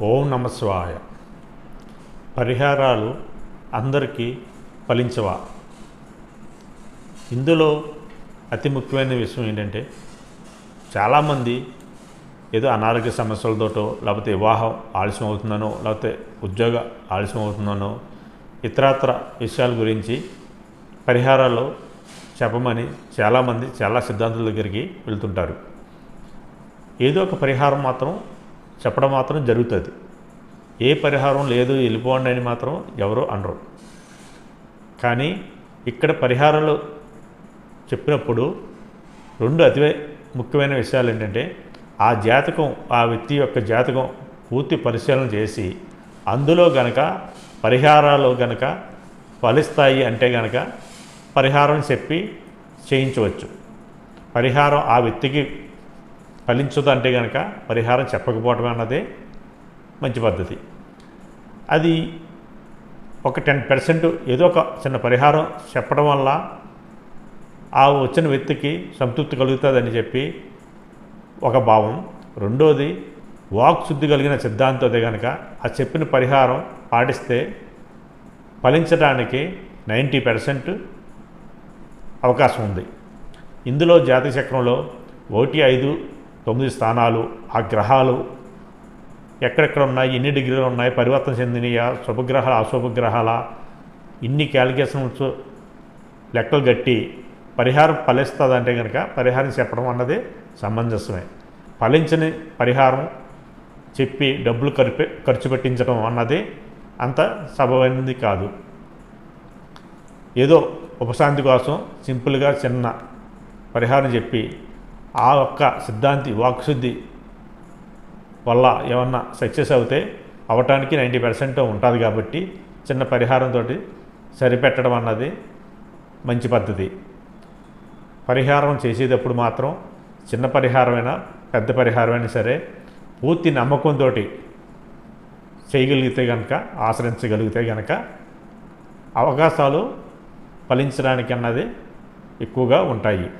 ఓం నమస్వాయ పరిహారాలు అందరికీ ఫలించవా? ఇందులో అతి ముఖ్యమైన విషయం ఏంటంటే చాలామంది ఏదో అనారోగ్య సమస్యలతోటో లేకపోతే వివాహం ఆలస్యం అవుతుందనో లేకపోతే ఉద్యోగ ఆలస్యం అవుతుందనో ఇతరత్ర విషయాల గురించి పరిహారాలు చెప్పమని చాలామంది చాలా సిద్ధాంతుల దగ్గరికి వెళ్తుంటారు. ఏదో ఒక పరిహారం మాత్రం చెప్పడం మాత్రం జరుగుతుంది. ఏ పరిహారం లేదు వెళ్ళిపోండి అని మాత్రం ఎవరు అనరు. కానీ ఇక్కడ పరిహారాలు చెప్పినప్పుడు రెండు అతి ముఖ్యమైన విషయాలు ఏంటంటే ఆ జాతకం ఆ వ్యక్తి యొక్క జాతకం పూర్తి పరిశీలన చేసి అందులో గనక పరిహారాలు గనక ఫలిస్తాయి అంటే గనక పరిహారం చెప్పి చేయించవచ్చు. పరిహారం ఆ వ్యక్తికి ఫలించదు అంటే కనుక పరిహారం చెప్పకపోవడం అన్నదే మంచి పద్ధతి. అది ఒక టెన్ పర్సెంట్ ఏదో ఒక చిన్న పరిహారం చెప్పడం వల్ల ఆ వచ్చిన వ్యక్తికి సంతృప్తి కలుగుతుందని చెప్పి ఒక భావం. రెండోది వాక్ శుద్ధి కలిగిన సిద్ధాంతం అదే కనుక ఆ చెప్పిన పరిహారం పాటిస్తే ఫలించడానికి నైంటీ పర్సెంట్ అవకాశం ఉంది. ఇందులో జాతక చక్రంలో ఒకటి ఐదు తొమ్మిది స్థానాలు ఆ గ్రహాలు ఎక్కడెక్కడ ఉన్నాయి ఎన్ని డిగ్రీలు ఉన్నాయి పరివర్తన చెందినయా శుభగ్రహాల అశుభగ్రహాల ఇన్ని క్యాలిక్యులేషన్స్ లెక్కలు గట్టి పరిహారం ఫలిస్తుందంటే కనుక పరిహారం చెప్పడం అన్నది సమంజసమే. ఫలించని పరిహారం చెప్పి డబ్బులు ఖర్చు ఖర్చు పెట్టించడం అన్నది అంత సబమైనది కాదు. ఏదో ఉపశాంతి కోసం సింపుల్గా చిన్న పరిహారం చెప్పి ఆ ఒక్క సిద్ధాంతి వాక్శుద్ధి వల్ల ఏమన్నా సక్సెస్ అవుతే అవటానికి నైంటీ పర్సెంట్ ఉంటుంది కాబట్టి చిన్న పరిహారంతో సరిపెట్టడం అన్నది మంచి పద్ధతి. పరిహారం చేసేటప్పుడు మాత్రం చిన్న పరిహారమైనా పెద్ద పరిహారమైనా సరే పూర్తి నమ్మకంతో చేయగలిగితే కనుక ఆశ్రయించగలిగితే కనుక అవకాశాలు ఫలించడానికి అన్నది ఎక్కువగా ఉంటాయి.